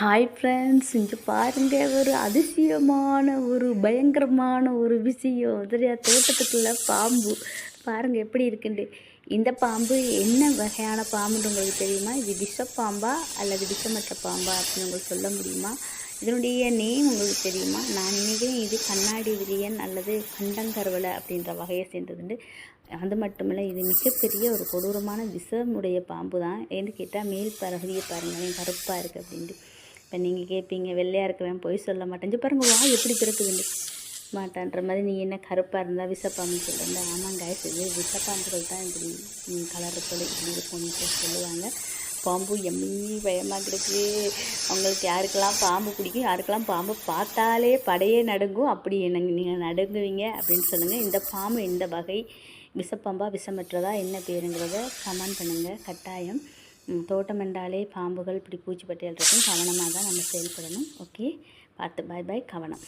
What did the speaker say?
Hi friends இங்கே பாருங்கள் ஒரு அதிசயமான ஒரு பயங்கரமான ஒரு விஷயம். சரியா தோட்டத்துக்குள்ள பாம்பு. பாருங்கள் எப்படி இருக்குண்டு. இந்த பாம்பு என்ன வகையான பாம்புன்னு உங்களுக்கு தெரியுமா? இது விஷப்பாம்பா அல்லது விஷமற்ற பாம்பா அப்படின்னு உங்களுக்கு சொல்ல முடியுமா? இதனுடைய நேம் உங்களுக்கு தெரியுமா? நான் நினைக்கிறேன் இது கண்ணாடி விரியன் அல்லது கண்டங்கருவலை அப்படின்ற வகையை சேர்ந்ததுண்டு. அது மட்டுமில்லை இது மிகப்பெரிய ஒரு கொடூரமான விஷமுடைய பாம்பு தான் ஏன்னு கேட்டால் மேல் பகுதியை பாருங்களேன் கருப்பாக இருக்குது அப்படின்ட்டு. இப்போ நீங்கள் கேட்பீங்க வெள்ளையாக இருக்கிறவன் பொய் சொல்ல மாட்டேன். பாருங்க வா எப்படி பிறக்குதுண்டு மாட்டான்ற மாதிரி நீங்கள் என்ன கருப்பாக இருந்தால் விஷப்பாம்பு சொல்லுங்க ஆமாம் காய்ஸ் இது விஷப்பாம்புகள் தான் இப்படி கலர் போல இப்படி இருக்கும்னு சொல்லுவாங்க. பாம்பு எம்மி பயமாக இருக்குது அவங்களுக்கு யாருக்கெல்லாம் பாம்பு பிடிக்கும் யாருக்கெல்லாம் பாம்பு பார்த்தாலே படையே நடுங்கும். அப்படி என்ன நீங்கள் நடுங்குவீங்க அப்படின்னு சொல்லுங்கள் இந்த பாம்பு இந்த வகை விஷப்பாம்பா விஷமற்றதா என்ன பேருங்கிறத கமெண்ட் பண்ணுங்கள் கட்டாயம். தோட்டம் என்றாலே பாம்புகள் இப்படி பூச்சிப்பட்டியல் இருக்கும். கவனமாக தான் நம்ம செயல்படணும். ஓகே? பார்த்து பாய் பாய் கவனம்.